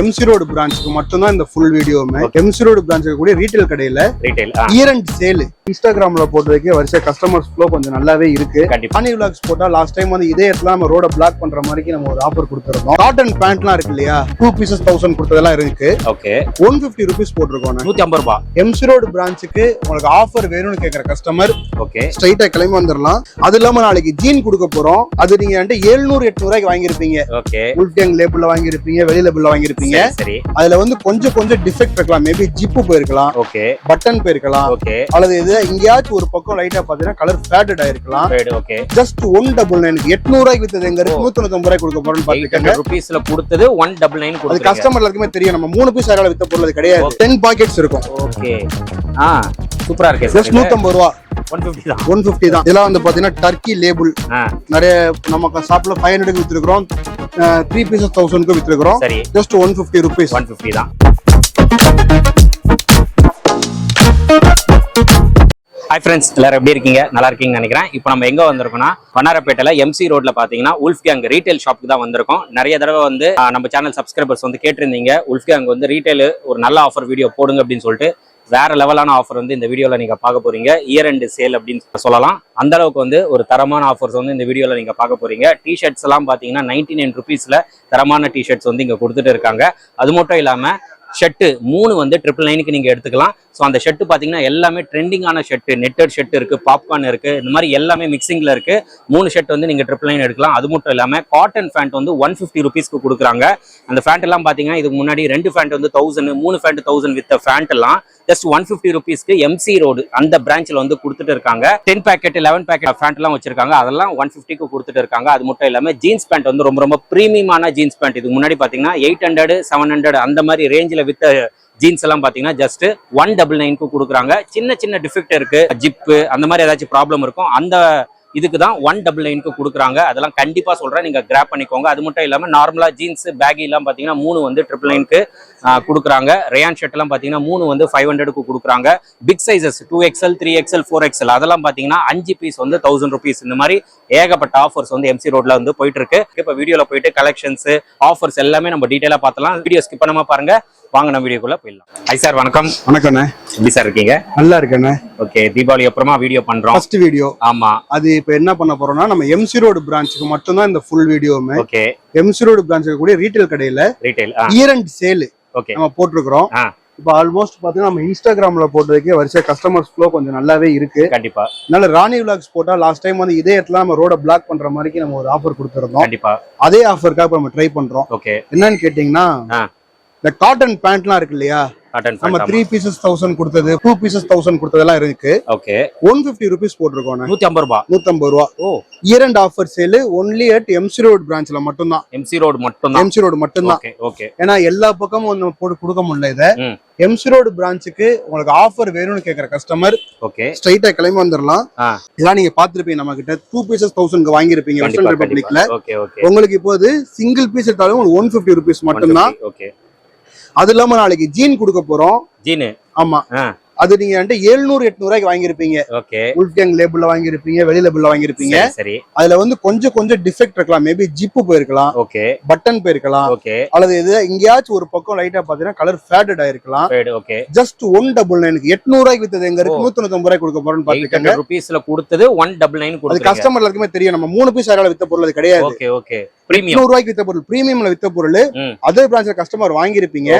MC road பிரான்ச்சுக்கு மட்டும்தான் இந்த full வீடியோவுமே எம்சி ரோடு பிரான்ச்சுக்கு கூடிய ரீட்டைல் கடையில ரீட்டைல் இயர் அண்ட் சேல் இன்ஸ்டாகிராம்ல போடுறதுக்கே வரிசை கஸ்டமர்ஸ் ஃப்ளோ கொஞ்சம் நல்லாவே இருக்கு. ஆனி விளாக்ஸ் போட்டா லாஸ்ட் டைம் வந்து இதே இடத்துல நம்ம ரோட பிளாக் பண்ற மாதிரி நம்ம ஒரு ஆஃபர் கொடுத்துருந்தோம் காட்டன் பேண்ட்லாம் இருக்கு இல்லையா? டூ பீசஸ் தௌசண்ட் கொடுத்ததெல்லாம் இருக்கு. ஓகே ஒன் பிப்டி ருபீஸ் போட்டிருக்கோம் நூத்தி ஐம்பது ரூபாய் எம்சி ரோடு பிரான்ச்சுக்கு உங்களுக்கு ஆஃபர் வேணும்னு கேட்குற கஸ்டமர் ஓகே ஸ்ட்ரைட்டா கிளம்பி வந்துடலாம் அது இல்லாம நாளைக்கு ஜீன் கொடுக்க போறோம். அது நீங்க வந்து எழுநூறு எட்நூறு ரூபாய்க்கு வாங்கியிருப்பீங்க. ஓகே உல்டேங் லேபிள்ல வாங்கியிருப்பீங்க வெளி லேபிள்ல வாங்கியிருப்பீங்க. சரி அதுல வந்து கொஞ்சம் கொஞ்சம் டிஃபெக்ட் இருக்கலாம். மேபி ஜிப்பு போயிருக்கலாம். ஓகே. பட்டன் போயிருக்கலாம். ஓகே. அல்லது இது எங்கேயாச்சும் ஒரு பக்கம் லைட்டா பாத்தீங்கன்னா கலர் ஃபேடட் ஆயிருக்கலாம். ஓகே ஜஸ்ட் ஒன் டபுள் நைனுக்கு எட்நூறு ரூபாய்க்கு வித்தது எங்க இருக்கு? நூத்தி தொண்ணூத்தி ரூபாய் கொடுக்க போறோம்னு பாத்துக்கோங்க ருபீஸ்ல கொடுத்தது ஒன் டபுள் நைன் அது கஸ்டமர் எல்லாருக்குமே தெரியும். நம்ம மூணு பீஸ் யாரால வித்த பொருள் அது கிடையாது. டென் பாக்கெட்ஸ் இருக்கும். ஓகே ஆ. சூப்பரா இருக்கு ஜஸ்ட் நூத்தம்பது ரூபா. ஒன் ஃபிஃப்டி தான். ஒன் பிப்டி தான். இதெல்லாம் வந்து பாத்தீங்கன்னா டர்க்கி லேபிள் நிறைய நம்ம ஷாப்ல ஃபைவ் ஹண்ட்ரட் வித்துருக்கோம் த்ரீ பீசஸ் தௌசண்ட்க்கு வித்துருக்கோம் சரி. Just one fifty rupees one fifty தான். ஹாய் ஃப்ரெண்ட்ஸ் எல்லாரும் எப்படி இருக்கீங்க? நல்லா இருக்கீங்கன்னு நினைக்கிறேன். இப்போ நம்ம எங்க வந்திருக்கோம்னா வண்ணாரப்பேட்டையில எம்சி ரோட்ல பாத்தீங்கன்னா உல்ஃப் கேங் ரீட்டைல் ஷாப்புக்கு தான் வந்திருக்கோம். நிறைய தடவை வந்து நம்ம சேனல் சப்ஸ்கிரைபர்ஸ் வந்து கேட்டிருந்தீங்க. உல்ஃப் கேங் வந்து ரீட்டைல் ஒரு நல்ல ஆஃபர் வீடியோ போடுங்க அப்படின்னு சொல்லிட்டு. வேற லெவலான ஆஃபர் வந்து இந்த வீடியோல நீங்க பார்க்க போறீங்க. இயர் அண்ட் சேல் அப்படின்னு சொல்லலாம். அந்த அளவுக்கு வந்து ஒரு தரமான ஆஃபர்ஸ் வந்து இந்த வீடியோல நீங்க பார்க்க போறீங்க. டிஷர்ட்ஸ் எல்லாம் பாத்தீங்கன்னா நைன்டி நைன் ருபீஸ்ல தரமான டிஷர்ட்ஸ் வந்து இங்க கொடுத்துட்டு இருக்காங்க. அது மட்டும் இல்லாம ஷர்ட்டு மூணு வந்து ட்ரிபிள் நைனுக்கு நீங்க எடுத்துக்கலாம். ஸோ அந்த ஷர்ட்டு பார்த்தீங்கன்னா எல்லாமே ட்ரெண்டிங்கான ஷர்ட்டு நெட்டட் ஷர்ட் இருக்கு பாப்கார்ன் இருக்கு இந்த மாதிரி எல்லாமே மிக்சிங்கில் இருக்கு. மூணு ஷர்ட் வந்து நீங்க ட்ரிபிள் நைன் எடுக்கலாம். அது மட்டும் இல்லாமல் காட்டன் ஃபேண்ட் வந்து ஒன் ஃபிஃப்டி ருபீஸ்க்கு கொடுக்குறாங்க. அந்த ஃபேண்ட் எல்லாம் பார்த்தீங்கன்னா இதுக்கு முன்னாடி ரெண்டு ஃபேண்ட் வந்து தௌசண்ட் மூணு ஃபேண்ட் தௌசண்ட் வித் ஃபேண்ட் எல்லாம் ஜஸ்ட் ஒன் ஃபிஃப்டி ருபீஸ்க்கு எம்சி ரோடு அந்த பிரான்ச்சில் வந்து கொடுத்துட்டு இருக்காங்க. Ten packet eleven packet pant எல்லாம் வச்சிருக்காங்க. அதெல்லாம் ஒன் ஃபிஃப்டிக்கு கொடுத்துட்டு இருக்காங்க. அது மட்டும் இல்லாமல் ஜீன்ஸ் பேண்ட் வந்து ரொம்ப ரொம்ப ப்ரீமியமான ஜீன்ஸ் பேண்ட் இதுக்கு முன்னாடி பாத்தீங்கன்னா எயிட் ஹண்ட்ரட் செவன் ஹண்ட்ரட் அந்த மாதிரி ரேஞ்சில் வித்த ஜீன்ஸ் uh, எல்லாம் பாத்தீங்கன்னா ஜஸ்ட் ஒன் டபுள் நைனுக்கு கொடுக்குறாங்க. சின்ன சின்ன டிஃபெக்ட் இருக்கு. ஜிப்பு அந்த மாதிரி ஏதாச்சும் ப்ராப்ளம் இருக்கும். அந்த இதுக்கு தான் ஒன் டபுள் நைனுக்கு கொடுக்குறாங்க. அதெல்லாம் கண்டிப்பா சொல்றேன். நீங்க கிராப் பண்ணிக்கோங்க. அது மட்டும் இல்லாம நார்மலா ஜீன்ஸ் பேகி எல்லாம் பாத்தீங்கன்னா மூணு வந்து ட்ரிபிள் நைனுக்கு கொடுக்குறாங்க. ரேயான் ஷர்ட் எல்லாம் பாத்தீங்கன்னா மூணு வந்து ஃபைவ் ஹண்ட்ரடுக்கு கொடுக்குறாங்க. Big sizes two XL three XL four XL அதெல்லாம் பாத்தீங்கன்னா அஞ்சு பீஸ் வந்து தௌசண்ட் ருபீஸ் இந்த மாதிரி ஏகப்பட்ட ஆஃபர்ஸ் வந்து எம்சி ரோட்ல வந்து போயிட்டு இருக்கு இப்போ வீடியோல போயிட்டு கலெக்ஷன்ஸ் ஆஃபர்ஸ் எல்லாமே நம்ம டீட்டெயிலா பார்த்தலாம் வீடியோ ஸ்கிப் பண்ணாம பாருங்க. வாங்க நம்ம வீடியோக்குள்ள போயிடலாம். ஐ சார் வணக்கம். வணக்கண்ணே. எப்படி சார் இருக்கீங்க? நல்லா இருக்கண்ணே. ஓகே தீபாவளி அப்புறமா வீடியோ பண்றோம். ஃபர்ஸ்ட் வீடியோ ஆமா. அது இப்ப என்ன பண்ண போறோம்னா நம்ம எம்சி ரோடு பிரான்ச்சுக்கு மட்டும்தான் இந்த ஃபுல் வீடியோவுமே ஓகே எம்சி ரோடு பிரான்ச்சுக்கு கூடிய ரீட்டைல் கடையில retail year end sale okay நம்ம போட்டிருக்கிறோம். இப்போ ஆல்மோஸ்ட் பாத்தீங்கன்னா நம்ம இன்ஸ்டாகிராம்ல போட்டதுக்கே வரிசை கஸ்டமர்ஸ் ஃப்ளோ கொஞ்சம் நல்லாவே இருக்கு. கண்டிப்பா. அதனால ராணி விளாக்ஸ் போட்டா லாஸ்ட் டைம் வந்து இதே இடத்துல நம்ம ரோட பிளாக் பண்ற மாதிரி நம்ம ஒரு ஆஃபர் கொடுத்துருந்தோம். கண்டிப்பா. அதே ஆஃபருக்காக இப்ப நம்ம ட்ரை பண்றோம். ஓகே என்னன்னு கேட்டீங்கன்னா. இந்த காட்டன் பேண்ட்லாம் இருக்கு இல்லையா? காட்டன் நம்ம த்ரீ பீசஸ் தௌசண்ட் கொடுத்தது டூ பீசஸ் தௌசண்ட் கொடுத்ததெல்லாம் இருக்கு. ஓகே ஒன் பிப்டி ருபீஸ் போட்டிருக்கோம் நூத்தி ஐம்பது ரூபாய் நூத்தம்பது ரூபா. ஓ. Year end offer sale only at MC road பிரான்ச்ல மட்டும்தான். எம்சி ரோடு மட்டும் எம்சி ரோடு மட்டும்தான். ஓகே ஏன்னா எல்லா பக்கமும் நம்ம போட்டு கொடுக்க முடியல இதை. எம்சி ரோடு பிரான்ச்சுக்கு உங்களுக்கு ஆஃபர் வேணும்னு கேட்குற கஸ்டமர் ஓகே ஸ்ட்ரைட்டா கிளம்பி வந்துடலாம். இதெல்லாம் நீங்க பாத்துருப்பீங்க நம்ம கிட்ட டூ பீசஸ் தௌசண்ட் வாங்கியிருப்பீங்க வெஸ்டர்ன் ரிபப்ளிக்ல உங்களுக்கு இப்போ அது சிங்கிள் பீஸ் எடுத்தாலும் ஒன் பிப்டி ருபீஸ் மட்டும்தான். ஓகே அது இல்லாம நாளைக்கு ஜீன் கொடுக்க போறோம். ஜீனு? ஆமா. அது நீங்க வந்து எழுநூறு எட்நூறு ரூபாய்க்கு வாங்கியிருப்பீங்க. ஓகே. உல்டேங் லேபிள்ல வாங்கியிருப்பீங்க வெளி லேபிள்ல வாங்கியிருப்பீங்க. சரி, அதுல வந்து கொஞ்சம் கொஞ்சம் டிஃபெக்ட் இருக்கலாம். மேபி ஜிப்பு போயிருக்கலாம். ஓகே. பட்டன் போயிருக்கலாம். ஓகே. அல்லது இது எங்கேயாச்சும் ஒரு பக்கம் லைட்டா பாத்தீங்கன்னா கலர் ஃபேடட் ஆயிருக்கலாம். ஓகே ஜஸ்ட் ஒன் டபுள் நைனுக்கு எட்நூறு ரூபாய்க்கு வித்தது எங்க இருக்கு. நூத்தி தொண்ணூத்தி ரூபாய் கொடுக்க போறோம்னு பாத்துக்கோங்க ருபீஸ்ல கொடுத்தது ஒன் டபுள் நைன் அது கஸ்டமர் எல்லாருக்குமே தெரியும். நம்ம மூணு பீஸ் யாரால வித்த பொருள் அது கிடையாது. ஓகே ஓகே ரூபாய்க்கு வித்த பொருள் பிரீமியம்ல வித்த பொருள். அதே பிரான்ச்ல கஸ்டமர் வாங்கியிருப்பீங்க.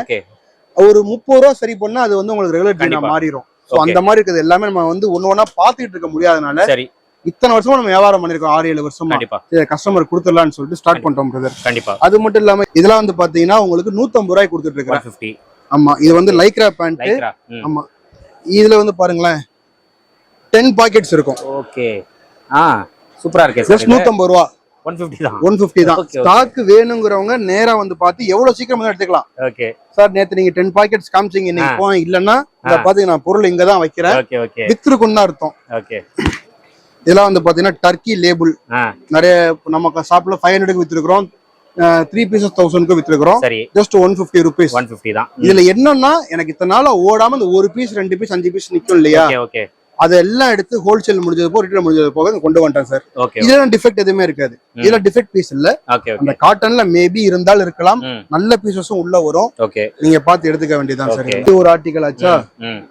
ஒரு முப்பது ரூபா சரி பண்ணா அது வந்து உங்களுக்கு ரெகுலர் கண்டிப்பா. மாறிடும் சோ. அந்த மாதிரி இருக்கிறது எல்லாமே நம்ம வந்து ஒண்ணு ஒண்ணா பாத்துட்டு இருக்க முடியாதனால சரி. இத்தனை வருஷமா நம்ம வியாபாரம் பண்ணிருக்கோம் ஆறு ஏழு வருஷமா. கண்டிப்பா. கஸ்டமர் கொடுத்துடலாம்னு சொல்லிட்டு ஸ்டார்ட் பண்ணிட்டோம் பிரதர் கண்டிப்பா. அது மட்டும் இல்லாம இதெல்லாம் வந்து பாத்தீங்கன்னா உங்களுக்கு நூத்தம்பது ரூபாய் கொடுத்துட்டு இருக்கிறேன். ஆமா இது வந்து லைக்ரா பேண்ட் ஆமா. இதுல வந்து பாருங்களேன் டென் பாக்கெட்ஸ் இருக்கும். ஓகே ஆ சூப்பரா இருக்கே ஜஸ்ட் நூத்தம்பது ரூபா. ஒன் ஃபிஃப்டி தான். ஒன் பிப்டி தான். ஸ்டாக் வேணுங்கிறவங்க வந்து பார்த்து எவ்வளவு சீக்கிரம் எடுத்துக்கலாம். ஓகே சார் நேத்து நீங்க டென் பாக்கெட்ஸ் காமிச்சீங்க இன்னைக்கு போய் இல்லன்னா இத பாத்து நான் பொருள் இங்க தான் வைக்கிறேன். ஓகே ஓகே வித்துருக்குன்னு தான் அர்த்தம். ஓகே இதெல்லாம் வந்து பாத்தீங்கன்னா டர்க்கி லேபிள் நிறைய நம்ம ஷாப்ல ஃபைவ் ஹண்ட்ரடுக்கு வித்துருக்கோம் த்ரீ பீசஸ் தௌசண்ட்க்கு வித்துருக்கோம் சரி. Just one fifty rupees one fifty தான். இதுல என்னன்னா எனக்கு இத்தனை நாளா ஓடாம இந்த ஒரு பீஸ் ரெண்டு பீஸ் அஞ்சு பீஸ் நிக்கும் இல்லையா? ஓகே அதெல்லாம் எடுத்து ஹோல்சேல் முடிஞ்சது போக ரிட்டேல் முடிஞ்சது போக கொண்டு வந்துட்டேன் சார். ஓகே இதுல டிஃபெக்ட் எதுவுமே இருக்காது. இதுல டிஃபெக்ட் பீஸ் இல்ல. அந்த காட்டன்ல மேபி இருந்தால் இருக்கலாம். நல்ல பீசஸும் உள்ள வரும். நீங்க பார்த்து எடுத்துக்க வேண்டியதுதான் சார். இது ஒரு ஆர்டிகல் ஆச்சா?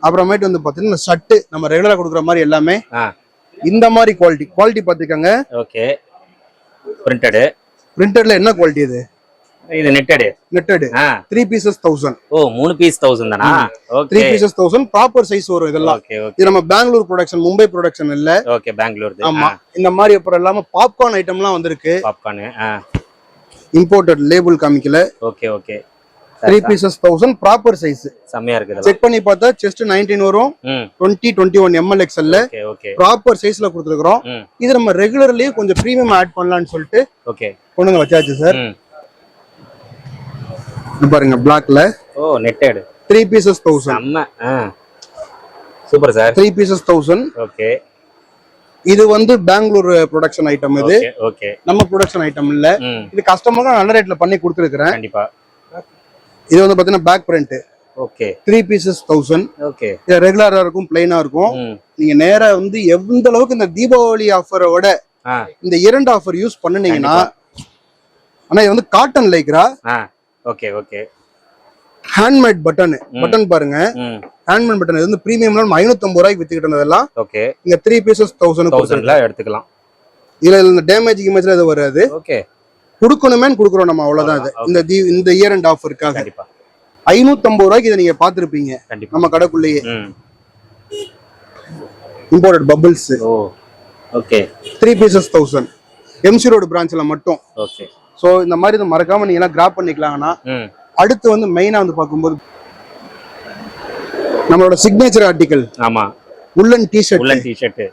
அப்புறமேட்டு வந்து பாத்தீங்கன்னா ஷர்ட் நம்ம ரெகுலரா கொடுக்குற மாதிரி எல்லாமே இந்த மாதிரி குவாலிட்டி குவாலிட்டி பாத்துக்கோங்க ஓகே பிரிண்டடு பிரிண்டட்ல என்ன குவாலிட்டி இது? இது netted netted three pieces thousand oh மூணு பீஸ் தௌசண்ட் தானா? Three pieces thousand proper size வரும் இதெல்லாம். இது நம்ம பெங்களூர் ப்ரொடக்ஷன் மும்பை ப்ரொடக்ஷன் இல்ல. ஓகே பெங்களூர் ஆமா. இந்த மாதிரி அப்புறம் இல்லாம பாப்கார்ன் ஐட்டம்லாம் வந்திருக்கு. பாப்கார்னு இம்போர்ட்டட் லேபிள் காமிக்கல. Okay okay three pieces thousand proper size செம்மையா இருக்குது செக் பண்ணி பார்த்தா செஸ்ட் நைன்டீன் வரும். Twenty twenty one M L எக்ஸ்எல்ல proper சைஸ்ல கொடுத்துருக்கோம் இது நம்ம ரெகுலர்லயே கொஞ்சம் ப்ரீமியம் ஆட் பண்ணலாம்னு சொல்லிட்டு ஓகே கொண்டுங்க வச்சாச்சு சார் பாருங்க பிளாக்ல oh netted three pieces thousand செம்ம ஆ. Super sir. Three pieces thousand okay. இது வந்து பெங்களூர் ப்ரொடக்ஷன் ஐட்டம் இது. ஓகே நம்ம ப்ரொடக்ஷன் ஐட்டம் இல்ல. இது கஸ்டமருக்கு நல்ல ரேட்ல பண்ணி கொடுத்துருக்கிறேன். கண்டிப்பா. இது வந்து பாத்தீங்கன்னா back print okay. Three pieces thousand okay. இது ரெகுலரா இருக்கும் பிளைனா இருக்கும். நீங்க நேரா வந்து எந்த அளவுக்கு இந்த தீபாவளி ஆஃபரோட இந்த இரண்டு ஆஃபர் யூஸ் பண்ணுனீங்கன்னா ஆனா இது வந்து cotton lycra okay okay. Handmade button button பாருங்க. ஹேண்ட்மேட் பட்டன் இது வந்து பிரீமியம்ல நம்ம ஐநூத்தம்பது ரூபாய்க்கு வித்துக்கிட்டு இருந்ததெல்லாம். ஓகே. இங்க த்ரீ பீசஸ் தௌசண்ட் தௌசண்ட்ல எடுத்துக்கலாம். இதுல இந்த டேமேஜ் இமேஜ்ல இது வராது. ஓகே. கொடுக்கணுமேன்னு கொடுக்குறோம் நம்ம அவ்வளவுதான் இது இந்த இந்த இயர் அண்ட் ஆஃபருக்காக கண்டிப்பா. ஐநூத்தம்பது ரூபாய்க்கு இதை நீங்க பாத்திருப்பீங்க நம்ம கடைக்குள்ளேயே. ம். Imported bubbles okay. Three pieces thousand MC road பிரான்ச்ல மட்டும். ஓகே. ஸோ இந்த மாதிரி இதை மறக்காம நீங்க எல்லாம் கிராப் பண்ணிக்கலாங்கன்னா ம். அடுத்து வந்து மெயினா வந்து பார்க்கும்போது நம்மளோட சிக்னேச்சர் ஆர்டிகல் ஆமா. Woollen T shirt woollen T shirt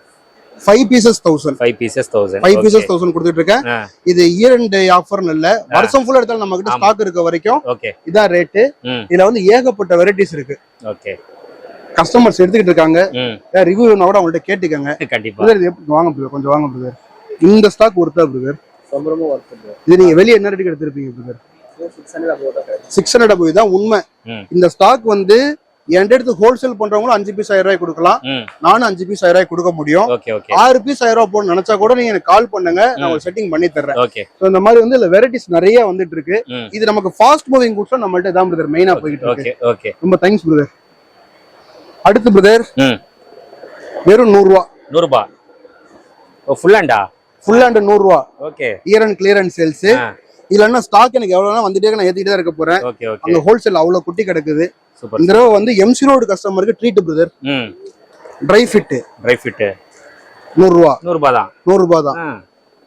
five pieces thousand five pieces thousand five pieces thousand கொடுத்துட்டு இருக்கேன் இது இயர் அண்ட் ஆஃபர்னு இல்ல வருஷம் ஃபுல்லா எடுத்தாலும் நம்ம கிட்ட ஸ்டாக் இருக்க வரைக்கும் ஓகே இதான் ரேட்டு இதுல வந்து ஏகப்பட்ட வெரைட்டிஸ் இருக்கு. ஓகே கஸ்டமர்ஸ் எடுத்துக்கிட்டு இருக்காங்க. ரிவ்யூ கூட அவங்கள்ட்ட கேட்டுக்கங்க. கண்டிப்பா. வாங்க பிரதர் கொஞ்சம் வாங்க பிரதர் இந்த ஸ்டாக் ஒருத்தா பிரதர் ரொம்ப ரொம்ப ஒர்க் பண்ணுறேன் இது நீங்க வெளியே என்ன ரேட்டுக்கு எடுத்திருப்பீங்க பிரதர் சிக்ஸ் ஹண்ட்ரட் அப்போ தான் உண்மை. இந்த ஸ்டாக் வந்து என்கிட்ட எடுத்து ஹோல்சேல் பண்றவங்களும் அஞ்சு பீஸ் ஆயிரம் ரூபாய் கொடுக்கலாம். நானும் அஞ்சு பீஸ் ஆயிரம் ரூபாய் கொடுக்க முடியும். ஆறு பீஸ் ஆயிரம் ரூபாய் போடணும்னு நினைச்சா கூட நீங்க எனக்கு கால் பண்ணுங்க நான் ஒரு செட்டிங் பண்ணி தர்றேன். இந்த மாதிரி வந்து இதுல வெரைட்டிஸ் நிறைய வந்துட்டு இருக்கு. இது நமக்கு ஃபாஸ்ட் மூவிங் கூட்ஸ் நம்மள்ட்ட தான் பிரதர் மெயினா போயிட்டு இருக்கு. ஓகே ஓகே ரொம்ப தேங்க்ஸ் பிரதர் அடுத்து பிரதர் வெறும் நூறு ரூபா. நூறுபா ஓ ஃபுல் ஹேண்டா அண்ட் நூறு ரூபா. Okay year end clearance sales இல்லைன்னா ஸ்டாக் எனக்கு எவ்வளவு வந்துட்டே நான் ஏத்திட்டே தான் இருக்க போறேன். அங்க ஹோல்சேல் அவ்வளவு குட்டி கிடக்குது. இந்த தடவை வந்து எம்சி ரோடு கஸ்டமருக்கு treat brother try fit try fit நூறு ரூபா. நூறுபா தான். நூறு ரூபாய் தான்.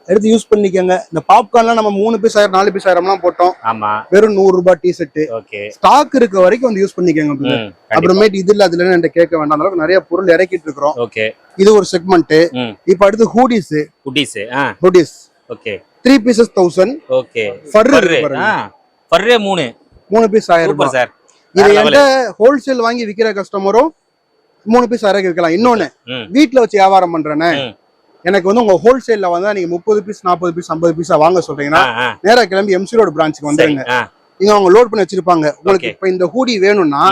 எடுத்து யூஸ் பண்ணிக்கோங்க. இந்த பாப்கார்ன்லாம் நம்ம மூணு பீஸ் ஆயிரம் நாலு பீஸ் ஆயிரம்லாம் போட்டோம். ஆமா. வெறும் நூறு ரூபாய் டி ஓகே. ஸ்டாக் இருக்க வரைக்கும் வந்து யூஸ் பண்ணிக்கோங்க அப்புறமேட்டு இது இல்ல அதுல என்கிட்ட கேட்க வேண்டாம். அளவுக்கு நிறைய பொருள் இறக்கிட்டு இருக்கிறோம். இது ஒரு செக்மெண்ட் இப்போ அடுத்து ஹூடிஸ் ஆ. Hoodies okay. Three pieces thousand okay. Fur மூணு. மூணு பீஸ் ஆயிரம் ரூபாய். சார் இது என்கிட்ட ஹோல்சேல் வாங்கி விக்கிற கஸ்டமரும் மூணு பீஸ் இறக்கி விற்கலாம். இன்னொன்னு ம். வீட்ல வச்சு வியாபாரம் பண்றேனே. ம். எனக்கு வந்து உங்க ஹோல்சேல்ல வந்தா நீங்க முப்பது பீஸ் நாற்பது பீஸ் ஐம்பது பீஸா வாங்க சொல்றீங்கன்னா நேரா கிளம்பி எம்சி ரோடு பிரான்ச்சுக்கு வந்துருங்க. ஆ. இங்க அவங்க லோட் பண்ணி வச்சிருப்பாங்க. உங்களுக்கு. இப்ப இந்த ஹூடி வேணும்னா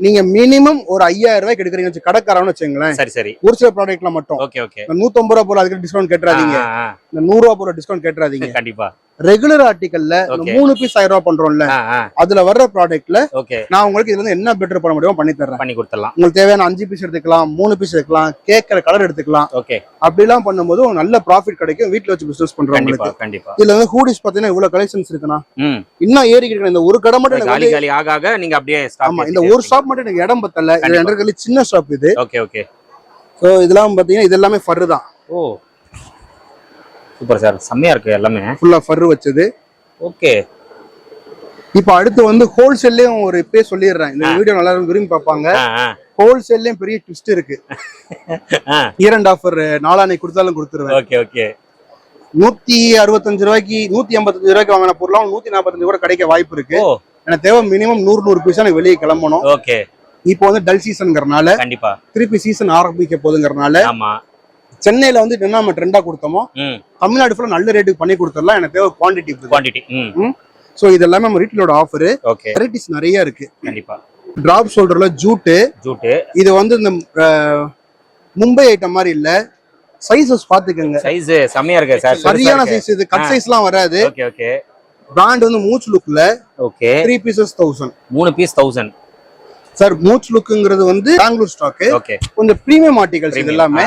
நீங்க மினிமம் ஒரு ஐயாயிரம் ரூபாய்க்கு எடுக்கிறீங்கன்னு வச்சு கடைக்காரன்னு வச்சுங்களேன் சரி சரி. ஒரு சில ப்ராடக்ட்ல மட்டும். Okay okay. நூத்தம்பது ரூபா போல அதுக்கு டிஸ்கவுண்ட் கேட்டுறாதீங்க. இந்த நூறு ரூபா போல டிஸ்கவுண்ட் கேட்டுறாதீங்க. கண்டிப்பா. ரெகுலர் ஆர்டிகல்ல. மூணு பீஸ் ஆயிரம் ரூபாய் பண்றோம்ல. அதுல வர்ற ப்ராடக்ட்ல நான் உங்களுக்கு இதுல இருந்து என்ன பெட்டர் பண்ண முடியுமோ பண்ணி தர்றேன். பண்ணி கொடுத்துடலாம். உங்களுக்கு தேவையான அஞ்சு பீஸ் எடுத்துக்கலாம் மூணு பீஸ் எடுக்கலாம் கேட்கற கலர் எடுத்துக்கலாம். ஓகே அப்படிலாம் பண்ணும்போது உங்களுக்கு நல்ல ப்ராஃபிட் கிடைக்கும். வீட்ல வச்சு பிசினஸ் பண்றவங்களுக்கு. கண்டிப்பா இதுல வந்து ஹூடிஸ் பாத்தீங்கன்னா இவ்வளவு கலெக்ஷன்ஸ் இருக்குண்ணா. ம். இன்னும் ஏறிக்கிட்டு இருக்கு. இந்த ஒரு கடை மட்டும் காலி காலி ஆக ஆக நீங்க அப்படியே ஆமா இந்த ஒரு ஷாப் மட்டும் எனக்கு இடம் பத்தல. இது சின்ன ஷாப் இது. ஓகே ஓகே ஸோ இதெல்லாம் பாத்தீங்கன்னா இது எல்லாமே ஃபர் தான். ஓ. சூப்பர் சார் செம்மையா இருக்கு எல்லாமே. ஃபுல்லா ஃபர் வச்சது. ஓகே இப்போ அடுத்து வந்து ஹோல்சேல்லையும் ஒரு இப்பே சொல்லிடுறேன். இந்த வீடியோ நல்லா விரும்பி பார்ப்பாங்க. ஹோல்சேல்லையும் பெரிய ட்விஸ்ட் இருக்கு. ஆ. இரண்டு ஆஃபர் நாளானை கொடுத்தாலும் கொடுத்துருவேன். ஓகே ஓகே நூத்தி அறுபத்தஞ்சு ரூபாய்க்கு நூத்தி எண்பத்தஞ்சு ரூபாய்க்கு வாங்கின பொருளாம் நூத்தி நாற்பத்தஞ்சு கூட கிடைக்க வாய்ப்பு இருக்கு. எனக்கு தேவை மினிமம் நூறு நூறு பீஸ் எனக்கு வெளியே கிளம்பணும். ஓகே இப்போ வந்து டல் சீசன்ங்கிறனால கண்டிப்பா. திருப்பி சீசன் ஆரம்பிக்க போதுங்கிறனால ஆமா. சென்னையில வந்து என்ன நம்ம ட்ரெண்டா கொடுத்தோமோ தமிழ்நாடு ஃபுல்லா நல்ல ரேட்டுக்கு பண்ணி கொடுத்துடலாம். எனக்கு தேவை குவான்டிட்டி குவாண்டிட்டி ம். ஸோ இது எல்லாமே நம்ம ரீட்டிலோட ஆஃபர் வெரைட்டிஸ் நிறைய இருக்கு. கண்டிப்பா. டிராப் ஷோல்டர்ல ஜூட்டு ஜூட்டு இது வந்து இந்த மும்பை ஐட்டம் மாதிரி இல்ல. சைஸஸ் பாத்துக்கோங்க சைஸ் செம்மையா இருக்கு சார் சரியான சைஸ் இது. கட் சைஸ்லாம் வராது. ஓகே ஓகே பிராண்ட் வந்து மூச் லுக்ல ஓகே த்ரீ பீசஸ் தௌசண்ட் மூணு பீஸ் தௌசண்ட் சார் மூச் லுக்குங்கிறது வந்து பெங்களூர் ஸ்டாக் ஓகே கொஞ்சம் பிரீமியம் ஆர்டிகல்ஸ் இது எல்லாமே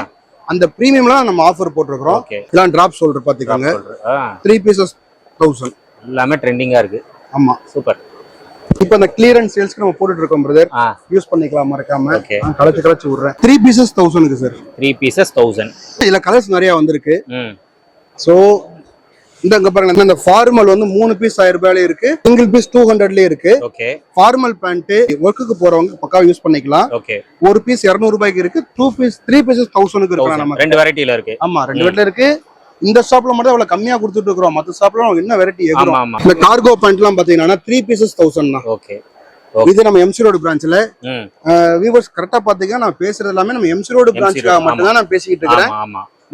அந்த பிரீமியம்லாம் நம்ம ஆஃபர் போட்டிருக்கிறோம். இதெல்லாம் டிராப் ஷோல்டர் பாத்துக்கோங்க. ஆ. த்ரீ பீசஸ் தௌசண்ட் எல்லாமே ட்ரெண்டிங்கா இருக்கு. ஆமா. சூப்பர் இப்போ அந்த கிளியரன்ஸ் சேல்ஸ்க்கு நம்ம போட்டுட்டு இருக்கோம் பிரதர் யூஸ் பண்ணிக்கலாம் மறக்காம. களைச்சு களைச்சு விடுறேன். த்ரீ பீசஸ் தௌசண்ட்க்கு சார் த்ரீ பீசஸ் தௌசண்ட் இதுல கலர்ஸ் நிறைய வந்திருக்கு. ஸோ இந்த இங்க பாருங்க இந்த ஃபார்மல் வந்து மூணு பீஸ் ஆயிரம் ரூபாயில இருக்கு. சிங்கிள் பீஸ் டூ ஹண்ட்ரட்லயே இருக்கு. ஃபார்மல் பேண்ட் ஒர்க்குக்கு போறவங்க பக்காவா யூஸ் பண்ணிக்கலாம். ஒரு பீஸ் இருநூறு ரூபாய்க்கு இருக்கு. டூ பீஸ் த்ரீ பீசஸ் தௌசண்ட்க்கு இருக்கலாம் நம்ம ரெண்டு வெரைட்டில இருக்கு. ஆமா ரெண்டு வீட்ல இருக்கு. இந்த ஷாப்ல மட்டும் அவ்வளவு கம்மியா கொடுத்துட்டு இருக்கிறோம். மத்த ஷாப்ல என்ன வெரைட்டி ஆமா இந்த கார்கோ பேண்ட் எல்லாம் பாத்தீங்கன்னா த்ரீ பீசஸ் தௌசண்ட் தான். ஓகே இது நம்ம எம்சி ரோடு பிரான்ச்ல வியூவர்ஸ் கரெக்டா பாத்தீங்கன்னா நான் பேசுறது எல்லாமே நம்ம எம்சி ரோடு பிரான்ச்ல ஆமா. மட்டும் தான் நான் பேசிக்கிட்டு இருக்கிறேன்.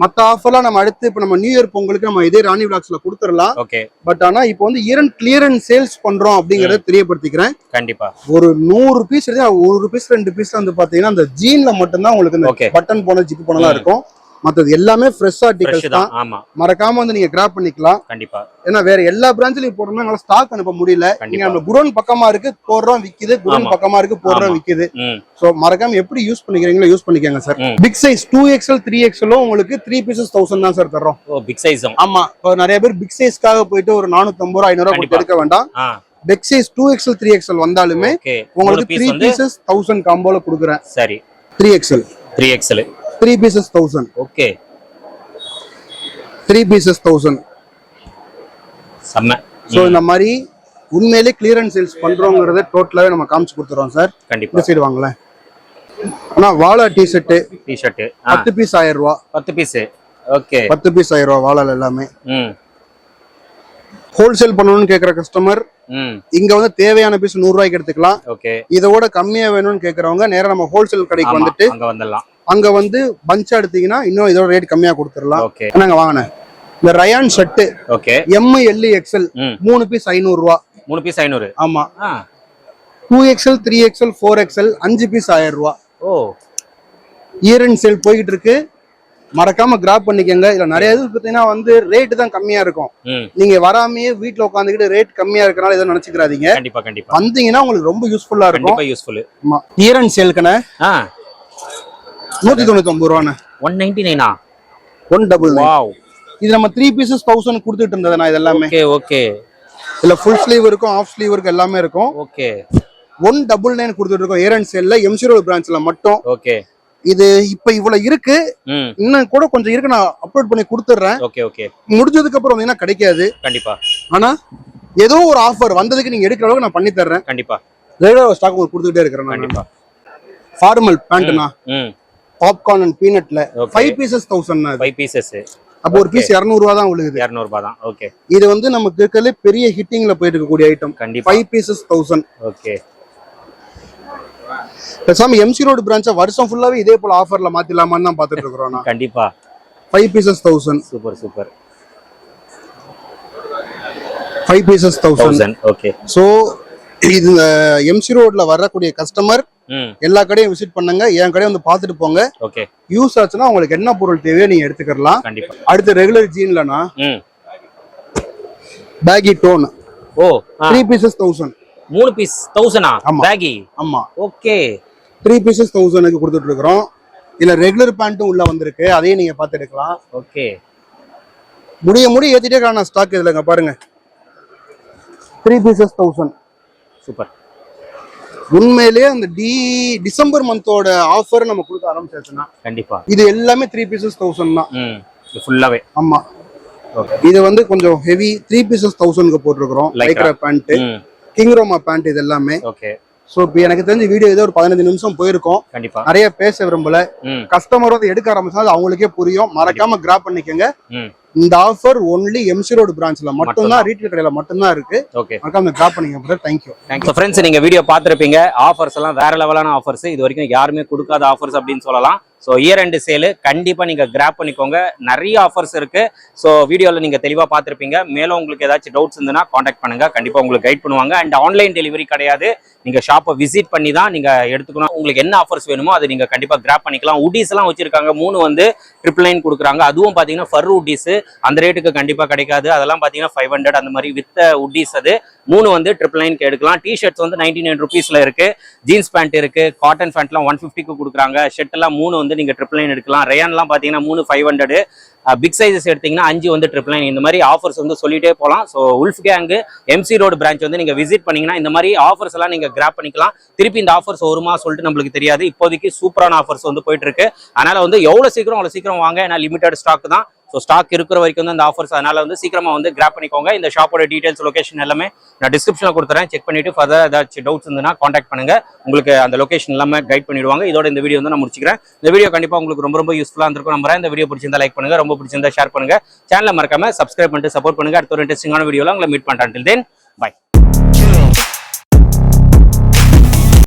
மத்த ஆஃபர்லாம் நம்ம அடுத்து இப்ப நம்ம நியூ இயர் பொங்கலுக்கு நம்ம இதே ராணி விளாக்ஸ்ல கொடுத்துடலாம். ஓகே பட் ஆனா இப்போ வந்து இரண்ட் கிளியரன்ஸ் சேல்ஸ் பண்றோம் அப்படிங்கறத தெரியப்படுத்திக்கிறேன். கண்டிப்பா. ஒரு நூறு பீஸ் ஒரு பீஸ் ரெண்டு பீஸ் வந்து பாத்தீங்கன்னா அந்த ஜீன்ல மட்டும்தான் உங்களுக்கு. பட்டன் போன ஜிப் போனதா இருக்கும். மத்தது எல்லாமே ஃப்ரெஷ் ஆர்டிகல்ஸ் தான். ஆமா. மறக்காம வந்து நீங்க கிராப் பண்ணிக்கலாம். கண்டிப்பா. ஏன்னா வேற எல்லா பிரான்ச்லயும் போடுறோம்னா எங்களால ஸ்டாக் அனுப்ப முடியல. நீங்க. நம்ம குடோன் பக்கமா இருக்கு போடுறோம் விக்குது. குடோன். பக்கமா இருக்கு போடுறோம். விக்குது. சோ மறக்காம எப்படி யூஸ் பண்ணிக்கிறீங்களோ யூஸ் பண்ணிக்கோங்க sir. Big size two XL three எக்ஸ்எலும் உங்களுக்கு த்ரீ பீசஸ் தௌசண்ட் தான் சார் தர்றோம். பிக் சைஸும் ஆமா. இப்போ நிறைய பேர் பிக் சைஸ்க்காக போயிட்டு ஒரு நானூத்தம்பது ரூபா ஐநூறு ரூபா கொடுத்து. எடுக்க வேண்டாம். Big size two XL three XL வந்தாலுமே உங்களுக்கு த்ரீ பீசஸ் தௌசண்ட் காம்போல கொடுக்குறேன். சரி. Three XL three XL three pieces thousand okay. Three pieces thousand செம்ம. ஸோ இந்த மாதிரி உண்மையிலே கிளியரன்ஸ் சேல்ஸ் பண்றோங்கிறத டோட்டலாவே நம்ம காமிச்சு கொடுத்துறோம் சார் கண்டிப்பா. இந்த சைடு வாங்களேன் ஆனா வாழா டி ஷர்ட்டு டிஷர்ட் ஆ. பத்து பீஸ் ஆயிரம் ரூபா பத்து பீஸ் ஓகே. பத்து பீஸ் ஆயிரம் ரூபா வாழால எல்லாமே. ம். ஹோல்சேல் பண்ணணும்னு கேட்குற கஸ்டமர் இங்க வந்து தேவையான பீஸ் நூறு ரூபாய்க்கு எடுத்துக்கலாம். ஓகே. இதோட கம்மியா வேணும்னு கேட்கறவங்க நேரா நம்ம ஹோல்சேல் கடைக்கு வந்துட்டு அங்க வந்துடலாம். அங்க வந்து பஞ்சா எடுத்தீங்கன்னா இன்னும் இதோட ரேட் கம்மியா கொடுத்துடலாம். நாங்க வாங்கினேன் இந்த rayon shirt okay M L XL மூணு பீஸ் ஐநூறு ரூபா. மூணு பீஸ் ஐநூறு. ஆமா. Two XL three XL four XL அஞ்சு பீஸ் ஆயிரம் ரூபா. ஓ. இயர் அண்ட் சேல் போய்கிட்டு இருக்கு. மறக்காம கிராப் பண்ணிக்கங்க. இதுல நிறைய இது பார்த்தீங்கன்னா வந்து ரேட் தான் கம்மியா இருக்கும். நீங்க வராமையே வீட்ல உட்காந்துக்கிட்டு ரேட் கம்மியா இருக்கனால எதுவும் நினைச்சுக்கிறாதீங்க கண்டிப்பா கண்டிப்பா. வந்தீங்கன்னா உங்களுக்கு ரொம்ப யூஸ்ஃபுல்லா இருக்கும். யூஸ்ஃபுல் ஆமா. இயர் அண்ட் நூத்தி தொண்ணூத்தி ஒன்பது ரூபாண்ணே. ஒன் நைன்டி நைனா ஒன் டபுள் வாவ் இது நம்ம த்ரீ பீசஸ் தௌசண்ட் கொடுத்துட்டு இருந்தது நான் இது எல்லாமே ஓகே ஓகே இதுல ஃபுல் ஸ்லீவ் இருக்கும் ஆஃப் ஸ்லீவ் இருக்கும் எல்லாமே இருக்கும். ஓகே ஒன் டபுள் நைன் கொடுத்துட்டு இருக்கோம் ஏர் அண்ட் சேல்ல எம்சிரோல் பிரான்ச்ல மட்டும். ஓகே இது இப்ப இவ்வளவு இருக்கு. இன்னும் கூட கொஞ்சம் இருக்கு நான் அப்லோட் பண்ணி கொடுத்துட்றேன். ஓகே ஓகே முடிஞ்சதுக்கு அப்புறம் வந்தீங்கன்னா கிடைக்காது. கண்டிப்பா. ஆனா ஏதோ ஒரு ஆஃபர் வந்ததுக்கு நீங்க எடுக்கிற அளவுக்கு நான் பண்ணி தர்றேன். கண்டிப்பா. ரெகுலர் ஸ்டாக் உங்களுக்கு கொடுத்துக்கிட்டே இருக்கிறேன் கண்டிப்பா. ஃபார்மல் பேண்ட்னா popcorn and பீனட்ல. Five pieces thousand five pieces அப்போ ஒரு பீஸ் இரநூறுவா தான் விழுகுது. இரநூறுபா தான். ஓகே இது வந்து நமக்கு இருக்கிறதுல பெரிய ஹிட்டிங்ல போயிட்டு இருக்கக்கூடிய ஐட்டம் கண்டிப்பா. ஃபைவ் பீசஸ் தௌசண்ட் ஓகே பேசாம எம்சி ரோடு பிரான்ச்சை வருஷம் ஃபுல்லாவே இதே போல ஆஃபர்ல மாத்திடலாமான்னு தான் பாத்துட்டு இருக்கிறோம் கண்டிப்பா. Five pieces thousand super super five pieces thousand thousand okay so இது எம்சி ரோட்ல வரக்கூடிய கஸ்டமர் எல்லா கடையும் விசிட் பண்ணுங்க. என் கடையை வந்து பார்த்துட்டு போங்க. ஓகே. யூஸ் ஆச்சுன்னா உங்களுக்கு என்ன பொருள் தேவையோ நீங்க எடுத்துக்கலாம். அடுத்து ரெகுலர் ஜீன்லனா பேகி டோன் ஓ த்ரீ பீசஸ் தௌசண்ட் மூணு பீஸ் தௌசண்டா. பேகி ஆமா. ஓகே. த்ரீ பீசஸ் தௌசண்ட்க்கு கொடுத்துட்டு இருக்கிறோம் இல்ல ரெகுலர் பேண்ட்டும் உள்ள வந்திருக்கு. அதையும் நீங்க பார்த்து எடுக்கலாம். ஓகே. முடிய முடிய ஏத்திட்டே காண ஸ்டாக் இதுலங்க பாருங்க. Three pieces thousand super. உண்மையிலேயே அந்த டி டிசம்பர் மந்தோட ஆஃபர் நம்ம கொடுக்க ஆரம்பிச்சாச்சுன்னா கண்டிப்பா. இது எல்லாமே த்ரீ பீசஸ் தௌசண்ட் தான். ஃபுல்லாவே ஆமா. இது வந்து கொஞ்சம் ஹெவி த்ரீ பீசஸ் தௌசண்ட்க்கு போட்டிருக்கிறோம். Lycra. லைக்ரா பேண்ட் கிங் ரோமா பேண்ட் இது எல்லாமே ஓகே ஸோ இப்போ எனக்கு தெரிஞ்ச வீடியோ ஏதோ ஒரு பதினஞ்சு நிமிஷம் போயிருக்கும். கண்டிப்பா. நிறைய பேச விரும்பல. கஸ்டமர் வந்து எடுக்க ஆரம்பிச்சா அது அவங்களுக்கே புரியும். மறக்காம கிராப் பண்ணிக்கங்க. இந்த ஆஃபர் ஒன்லி எம்சி ரோடு பிரான்ச்ல மட்டும்தான் ரீட்டைல் கடையில மட்டும்தான் இருக்கு. ஓகே மறக்காம கிராப் பண்ணிக்க brother thank you thanks friends நீங்க வீடியோ பார்த்துருப்பீங்க. ஆஃபர்ஸ் எல்லாம் வேற லெவலான ஆஃபர்ஸ் இது வரைக்கும் யாருமே கொடுக்காத ஆஃபர்ஸ் அப்படின்னு சொல்லலாம். ஸோ இயர் ரெண்டு சேலு கண்டிப்பா நீங்க கிராப் பண்ணிக்கோங்க. நிறைய ஆஃபர்ஸ் இருக்கு. ஸோ வீடியோவில் நீங்க தெளிவா பார்த்துருப்பீங்க. மேலும் உங்களுக்கு ஏதாச்சும் டவுட்ஸ் இருந்ததுன்னா காண்டாக்ட் பண்ணுங்க. கண்டிப்பா உங்களுக்கு கைட் பண்ணுவாங்க. அண்ட் ஆன்லைன் டெலிவரி கிடையாது. நீங்கள் ஷாப்பை விசிட் பண்ணி தான் நீங்கள் எடுத்துக்கணும். உங்களுக்கு என்ன ஆஃபர்ஸ் வேணுமோ அதை நீங்கள் கண்டிப்பாக கிராப் பண்ணிக்கலாம். உட்டீஸ்லாம் வச்சுருக்காங்க. மூணு வந்து ட்ரிபிள் நைன் கொடுக்குறாங்க. அதுவும் பார்த்தீங்கன்னா ஃபர் உட்டீஸு அந்த ரேட்டுக்கு கண்டிப்பாக கிடைக்காது. அதெல்லாம் பார்த்தீங்கன்னா ஃபைவ் ஹண்ட்ரட் அந்த மாதிரி வித் உட்டீஸ் அது. மூணு வந்து ட்ரிபிள் நைன்க்கு எடுக்கலாம். டி ஷர்ட்ஸ் வந்து நைன்டி நைன் ருபீஸ்ல இருக்கு. ஜீன்ஸ் பேண்ட் இருக்குது காட்டன் பேண்ட்லாம் ஒன் ஃபிஃப்டிக்கு கொடுக்குறாங்க. ஷர்ட் எல்லாம் மூணு வந்து நீங்கள் ட்ரிபிள் நைன் எடுக்கலாம். ரேயான்லாம் பார்த்தீங்கன்னா மூணு ஃபைவ் ஹண்ட்ரட் பிக் சைஸஸ் எடுத்தீங்கன்னா அஞ்சு வந்து ட்ரிபிள் நைன் இந்த மாதிரி ஆஃபர்ஸ் வந்து சொல்லிட்டே போகலாம். So wolf gang MC road branch வந்து நீங்க விசிட் பண்ணீங்கன்னா இந்த மாதிரி ஆஃபர்ஸ் எல்லாம் நீங்க கிராப் பண்ணிக்கலாம். திருப்பி இந்த ஆஃபர்ஸ் வருமா சொல்லிட்டு நம்மளுக்கு தெரியாது. இப்போதைக்கு சூப்பரான ஆஃபர்ஸ் வந்து போயிட்டு இருக்கு. அதனால வந்து எவ்வளோ சீக்கிரம் அவ்வளோ சீக்கிரம் வாங்க. ஏன்னா லிமிடெட் ஸ்டாக் தான். ஸோ ஸ்டாக் இருக்கிற வரைக்கும் வந்து அந்த ஆஃபர்ஸ் அதனால வந்து சீக்கிரமா வந்து கிராப் பண்ணிக்கோங்க. இந்த ஷாப்போட டீடைல்ஸ் லொகேஷன் எல்லாமே நான் டிஸ்கிரிப்ஷனில் கொடுத்துறேன். செக் பண்ணிட்டு ஃபர்தர் ஏதாச்சும் டவுட்ஸ் இருந்ததுன்னா காண்டாக்ட் பண்ணுங்க. உங்களுக்கு அந்த லொகேஷன் எல்லாமே கைட் பண்ணிடுவாங்க. இதோட இந்த வீடியோ வந்து நான் முடிச்சுக்கிறேன். இந்த வீடியோ கண்டிப்பா உங்களுக்கு ரொம்ப ரொம்ப யூஸ்ஃபுல்லாக இருந்திருக்கும் நம்புறேன். இந்த வீடியோ பிடிச்சிருந்தா லைக் பண்ணுங்க. ரொம்ப பிடிச்சிருந்தா ஷேர் பண்ணுங்க. சேனலை மறக்காம சப்ஸ்கிரைப் பண்ணிட்டு சப்போர்ட் பண்ணுங்க. அடுத்த ஒரு இன்ட்ரெஸ்டிங்கான வீடியோல உங்களை மீட் பண்ணுறேன் தென் பை